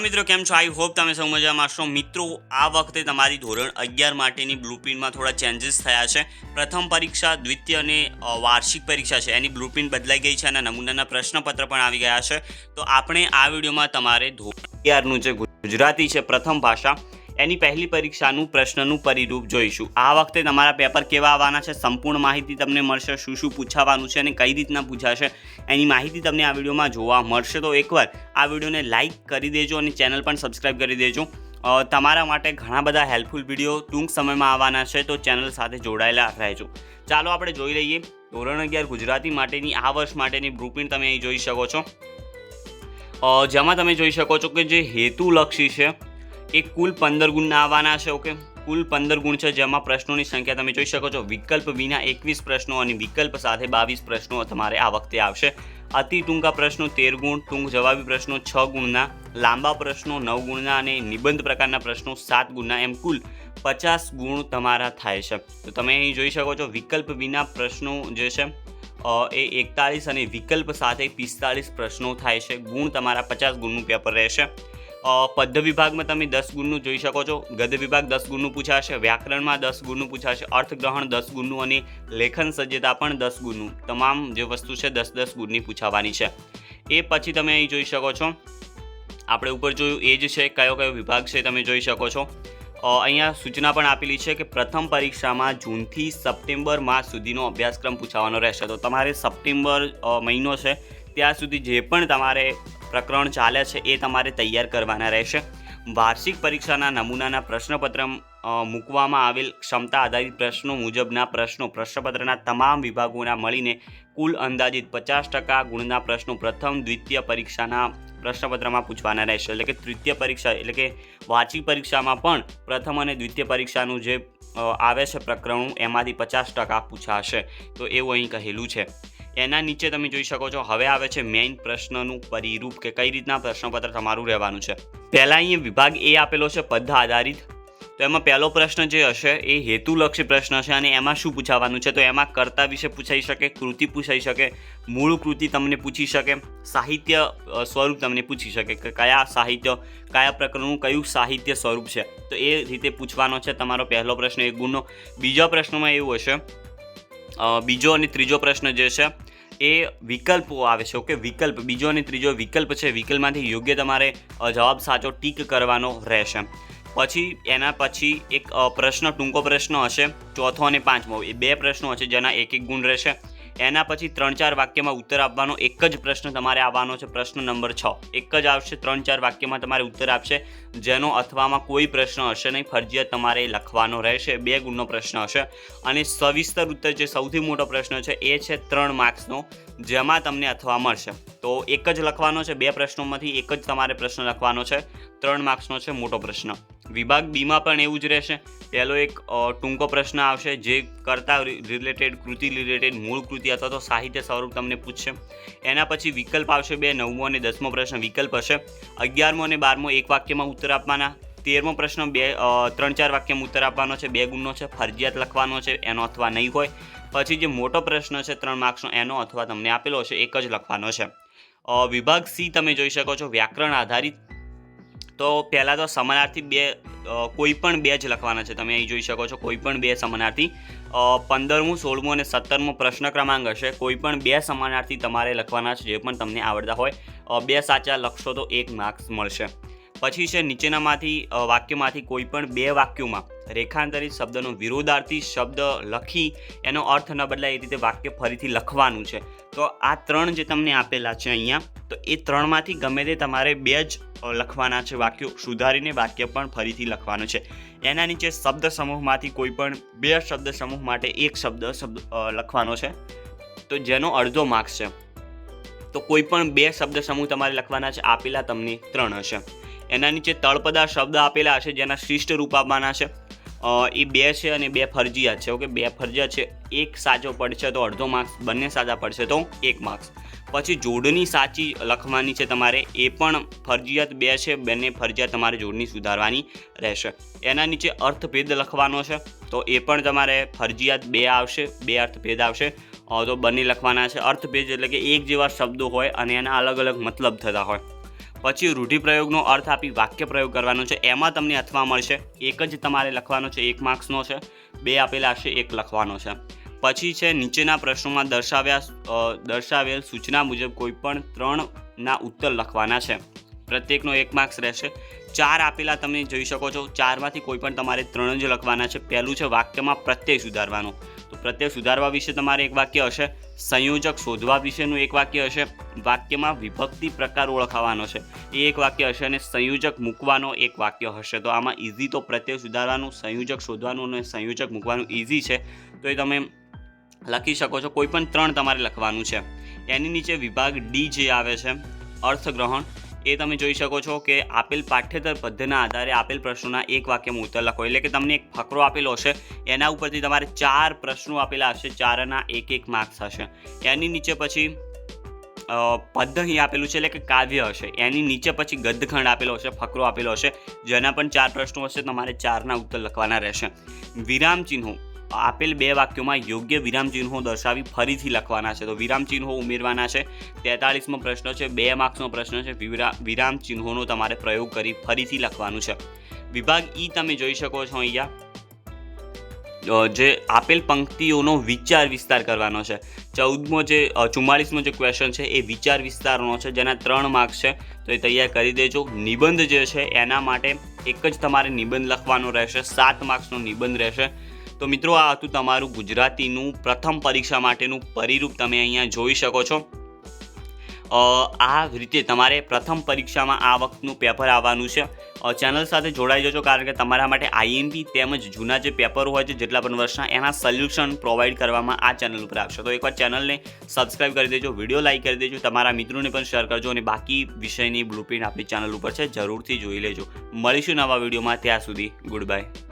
Hello મિત્રો, કેમ છો? આઈ હોપ તમે સૌ મજામાં છો મિત્રો, આ વખતે તમારી ધોરણ અગિયાર માટેની બ્લુપ્રિન્ટમાં થોડા ચેન્જીસ થયા છે. પ્રથમ પરીક્ષા, દ્વિતીય અને વાર્ષિક પરીક્ષા છે. એની બ્લુપ્રિન્ટ બદલાઈ ગઈ છે અને નમૂનાના પ્રશ્નપત્ર પણ આવી ગયા છે. તો આપણે આ વિડીયોમાં તમારે ધોરણ અગિયારનું જે ગુજરાતી છે પ્રથમ ભાષા એની પહેલી પરીક્ષાનું પ્રશ્નનું પરિરૂપ જોઈશું. આ વખતે તમારા પેપર કેવા આવવાના છે, સંપૂર્ણ માહિતી તમને મળશે, શું શું પૂછાવાનું છે અને કઈ રીતના પૂછાશે, એની માહિતી તમને આ વિડીયોમાં જોવા મળશે. તો એકવાર આ વિડીયોને લાઇક કરી દેજો અને ચેનલ પણ સબસ્ક્રાઈબ કરી દેજો. તમારા માટે ઘણા બધા હેલ્પફુલ વીડિયો ટૂંક સમયમાં આવવાના છે, તો ચેનલ સાથે જોડાયેલા રહેજો. ચાલો આપણે જોઈ લઈએ. ધોરણ અગિયાર ગુજરાતી માટેની, આ વર્ષ માટેની બ્લુપ્રિન્ટ તમે અહીં જોઈ શકો છો. જેમાં તમે જોઈ શકો છો કે જે હેતુલક્ષી છે એ કુલ પંદર ગુણના આવવાના છે ઓકે કુલ પંદર ગુણ છે જેમાં પ્રશ્નોની સંખ્યા તમે જોઈ શકો છો. વિકલ્પ વિના એકવીસ પ્રશ્નો અને વિકલ્પ સાથે બાવીસ પ્રશ્નો તમારે આ વખતે આવશે. અતિ ટૂંકા પ્રશ્નો તેર ગુણ, ટૂંક જવાબી પ્રશ્નો છ ગુણના, લાંબા પ્રશ્નો નવ ગુણના અને નિબંધ પ્રકારના પ્રશ્નો સાત ગુણના, એમ કુલ પચાસ ગુણ તમારા થાય છે. તો તમે અહીં જોઈ શકો છો, વિકલ્પ વિના પ્રશ્નો જે છે એ એકતાળીસ અને વિકલ્પ સાથે પિસ્તાળીસ પ્રશ્નો થાય છે. ગુણ તમારા પચાસ ગુણનું પેપર રહેશે. પદ્ય વિભાગમાં તમે દસ ગુણનું જોઈ શકો છો. ગદ્ય વિભાગ દસ ગુણનું પૂછાશે, વ્યાકરણમાં દસ ગુણનું પૂછાશે, અર્થગ્રહણ દસ ગુણનું અને લેખન સજ્જતા પણ દસ ગુણનું. તમામ જે વસ્તુ છે દસ દસ ગુણની પૂછાવાની છે. એ પછી તમે અહીં જોઈ શકો છો. આપણે ઉપર જોયું એ જ છે, કયો કયો વિભાગ છે તમે જોઈ શકો છો. અહીંયા સૂચના પણ આપેલી છે કે પ્રથમ પરીક્ષામાં જૂનથી સપ્ટેમ્બર માસ સુધીનો અભ્યાસક્રમ પૂછાવાનો રહેશે. તો તમારે સપ્ટેમ્બર મહિનો છે, ત્યાં સુધી જે પણ તમારે પ્રકરણ ચાલે છે એ તમારે તૈયાર કરવાના રહેશે. વાર્ષિક પરીક્ષાના નમૂનાના પ્રશ્નપત્ર મૂકવામાં આવેલ ક્ષમતા આધારિત પ્રશ્નો મુજબના પ્રશ્નો પ્રશ્નપત્રના તમામ વિભાગોના મળીને કુલ અંદાજિત પચાસ ટકા ગુણના પ્રશ્નો પ્રથમ, દ્વિતીય પરીક્ષાના પ્રશ્નપત્રમાં પૂછવાના રહેશે. એટલે કે તૃતીય પરીક્ષા, એટલે કે વાર્ષિક પરીક્ષામાં પણ પ્રથમ અને દ્વિતીય પરીક્ષાનું જે આવે છે પ્રકરણો, એમાંથી પચાસ ટકા પૂછાશે. તો એવું અહીં કહેલું છે. એના નીચે તમે જોઈ શકો છો, હવે આવે છે મેઇન પ્રશ્નનું પરિરૂપ કે કઈ રીતના પ્રશ્નપત્ર તમારું રહેવાનું છે. પહેલાં અહીંયા વિભાગ એ આપેલો છે પદ્ધ આધારિત. તો એમાં પહેલો પ્રશ્ન જે હશે એ હેતુલક્ષી પ્રશ્ન છે અને એમાં શું પૂછાવાનું છે? તો એમાં કર્તા વિશે પૂછાઈ શકે, કૃતિ પૂછાઈ શકે, મૂળ કૃતિ તમને પૂછી શકે, સાહિત્ય સ્વરૂપ તમને પૂછી શકે કે કયા સાહિત્ય, કયા પ્રકરણનું કયું સાહિત્ય સ્વરૂપ છે? તો એ રીતે પૂછવાનો છે તમારો પહેલો પ્રશ્ન એક ગુણનો. બીજા પ્રશ્નમાં એવું હશે બીજો અને ત્રીજો પ્રશ્ન જે છે, એ વિકલ્પો આવે છે, ઓકે? વિકલ્પ, બીજો અને ત્રીજો વિકલ્પ છે, વિકલ્પમાંથી યોગ્ય તમારે જવાબ સાચો ટીક કરવાનો રહેશે. પછી, એના પછી એક પ્રશ્ન, ટૂંકો પ્રશ્ન હશે, ચોથો અને પાંચમો. એ બે પ્રશ્નો હશે જેના એક એક ગુણ રહેશે. એના પછી ત્રણ ચાર વાક્યમાં ઉત્તર આપવાનો એક જ પ્રશ્ન તમારે આવવાનો છે, પ્રશ્ન નંબર છ. એક જ આવશે, ત્રણ ચાર વાક્યમાં તમારે ઉત્તર આપશે, જેનો અથવામાં કોઈ પ્રશ્ન હશે નહીં, ફરજિયાત તમારે લખવાનો રહેશે, બે ગુણનો પ્રશ્ન હશે. અને સવિસ્તર ઉત્તર જે સૌથી મોટો પ્રશ્ન છે, એ છે ત્રણ માર્ક્સનો, જેમાં તમને અથવા મળશે. તો એક જ લખવાનો છે, બે પ્રશ્નોમાંથી એક જ તમારે પ્રશ્ન લખવાનો છે, ત્રણ માર્ક્સનો છે મોટો પ્રશ્ન. વિભાગ બીમાં પણ એવું જ રહેશે. પહેલો એક ટૂંકો પ્રશ્ન આવશે જે કરતા રિલેટેડ, કૃતિ રિલેટેડ મૂળ કૃતિ અથવા તો સાહિત્ય સ્વરૂપ તમને પૂછશે. એના પછી વિકલ્પ આવશે બે, નવમો અને દસમો પ્રશ્ન. વિકલ્પ હશે અગિયારમો અને બારમો એક વાક્યમાં ઉત્તર આપવાના. તેરમો પ્રશ્ન બે ત્રણ, ચાર વાક્યમાં ઉત્તર આપવાનો છે. બે ગુણનો છે. ફરજિયાત લખવાનો છે. એનો અથવા નહીં હોય. પછી જે મોટો પ્રશ્ન છે ત્રણ માર્ક્સનો, એનો અથવા તમને આપેલો છે એક જ લખવાનો છે. વિભાગ સી તમે જોઈ શકો છો. વ્યાકરણ આધારિત તો પહેલાં તો સમાનાર્થી બે કોઈ પણ બે જ લખવાના છે. તમે અહીં જોઈ શકો છો કોઈ પણ બે સમાનાર્થી. પંદરમું, સોળમું અને સત્તરમો પ્રશ્ન ક્રમાંક હશે. કોઈ પણ બે સમાનાર્થી તમારે લખવાના છે, જે પણ તમને આવડતા હોય. બે સાચા લખશો તો એક માર્ક્સ મળશે. પછી છે, નીચેનામાંથી વાક્યમાંથી કોઈ પણ બે વાક્યોમાં રેખાંતરિત શબ્દનો વિરોધાર્થી શબ્દ લખી, એનો અર્થ ન બદલાય, એ રીતે વાક્ય ફરીથી લખવાનું છે. તો આ ત્રણ જે તમને આપેલા છે અહીંયા તો એ ત્રણમાંથી ગમે તે તમારે બે જ લખવાના છે વાક્યો. સુધારીને વાક્ય પણ ફરીથી લખવાનું છે. એના નીચે શબ્દ સમૂહમાંથી કોઈ પણ બે શબ્દ સમૂહ માટે એક શબ્દ શબ્દ લખવાનો છે. તો જેનો અડધો માર્ક્સ છે. તો કોઈ પણ બે શબ્દ સમૂહ તમારે લખવાના છે. આપેલા તમને ત્રણ હશે. એના નીચે તળપદા શબ્દ આપેલા હશે, જેના શિષ્ટ રૂપ આપવાના છે. એ બે છે અને બે ફરજિયાત છે. ઓકે, બે ફરજિયાત છે. એક સાચો પડશે તો અડધો માર્ક્સ બંને સાચા પડશે તો એક માર્ક્સ પછી જોડણી સાચી લખવાની છે તમારે, એ પણ ફરજિયાત બે છે, બંને ફરજિયાત તમારે જોડણી સુધારવાની રહેશે. એના નીચે અર્થભેદ લખવાનો છે, તો એ પણ તમારે ફરજિયાત બે આવશે, બે અર્થભેદ આવશે. તો બંને લખવાના છે. અર્થભેદ એટલે કે એક જેવા શબ્દો હોય અને એના અલગ અલગ મતલબ થતા હોય. પછી રૂઢિપ્રયોગનો અર્થ આપી વાક્ય પ્રયોગ કરવાનો છે. એમાં તમને અથવા મળશે. એક જ તમારે લખવાનો છે, એક માર્ક્સનો છે. બે આપેલા હશે, એક લખવાનો છે. પછી છે, નીચેના પ્રશ્નોમાં દર્શાવ્યા દર્શાવેલ સૂચના મુજબ કોઈપણ ત્રણના ઉત્તર લખવાના છે. પ્રત્યેકનો એક માર્ક્સ રહેશે. ચાર આપેલા તમે જોઈ શકો છો. ચારમાંથી કોઈ પણ તમારે ત્રણ જ લખવાના છે. પહેલું છે વાક્યમાં પ્રત્યય સુધારવાનો. તો પ્રત્યય સુધારવા વિશે તમારે એક વાક્ય હશે. સંયોજક શોધવા વિશેનું એક વાક્ય હશે. વાક્યમાં વિભક્તિ પ્રકાર ઓળખાવાનો છે. એ એક વાક્ય હશે અને સંયોજક મૂકવાનો એક વાક્ય હશે. તો આમાં ઇઝી તો પ્રત્યય સુધારવાનું, સંયોજક શોધવાનું અને સંયોજક મૂકવાનું ઇઝી છે. તો એ તમે લખી શકો છો. કોઈ પણ ત્રણ તમારે લખવાનું છે. એની નીચે વિભાગ ડી જે આવે છે, અર્થગ્રહણ. એ તમે જોઈ શકો છો કે આપેલ પાઠ્યેતર પદ્ધતિના આધારે આપેલ પ્રશ્નોના એક વાક્યમાં ઉત્તર લખો. એટલે કે તમને એક ફકરો આપેલો હશે, એના ઉપરથી તમારે ચાર પ્રશ્નો આપેલા હશે, ચારના એક એક માર્ક્સ હશે. એની નીચે પછી પદ્ધ અહીં આપેલું છે, એટલે કે કાવ્ય હશે. એની નીચે પછી ગદ્યખંડ આપેલો હશે, ફકરો આપેલો હશે, જેના પણ ચાર પ્રશ્નો હશે, તમારે ચારના ઉત્તર લખવાના રહેશે. વિરામ ચિહ્નો. આપેલ બે વાક્યોમાં યોગ્ય વિરામ ચિહ્નો દર્શાવી ફરીથી લખવાના છે. તો વિરામ ચિહ્નો ઉમેરવાના છે. તેતાળીસમો પ્રશ્ન છે. બે માર્ક્સનો પ્રશ્ન છે. વિરામચિહ્નોનો વિરામ ચિહ્નોનો તમારે પ્રયોગ કરી ફરીથી લખવાનું છે. વિભાગ ઈ તમે જોઈ શકો છો અહીંયા. જે આપેલ પંક્તિઓનો વિચાર વિસ્તાર કરવાનો છે. ચૌદમો જે અ, ચુમ્માળીસમો જે ક્વેશ્ચન છે એ વિચાર વિસ્તારનો છે. જેના ત્રણ માર્ક્સ છે. તો એ તૈયાર કરી દેજો. નિબંધ જે છે એના માટે એક જ તમારે નિબંધ લખવાનો રહેશે. સાત માર્ક્સનો નિબંધ રહેશે. તો મિત્રો, આ હતું તમારું ગુજરાતીનું પ્રથમ પરીક્ષા માટેનું પરિરૂપ તમે અહીંયા જોઈ શકો છો. આ રીતે તમારે પ્રથમ પરીક્ષામાં આ વખતનું પેપર આવવાનું છે. ચેનલ સાથે જોડાઈ જજો, કારણ કે તમારા માટે આઈએમપી તેમજ જૂના જે પેપરો હોય છે, જેટલા પણ વર્ષના, એના સોલ્યુશન પ્રોવાઈડ કરવામાં આ ચેનલ ઉપર આવશે. તો એકવાર ચેનલને સબસ્ક્રાઇબ કરી દેજો, વીડિયો લાઈક કરી દેજો, તમારા મિત્રોને પણ શેર કરજો અને બાકી વિષયની બ્લુપ્રિન્ટ આપણી ચેનલ ઉપર છે, જરૂરથી જોઈ લેજો. મળીશું નવા વિડીયોમાં, ત્યાં સુધી ગુડ બાય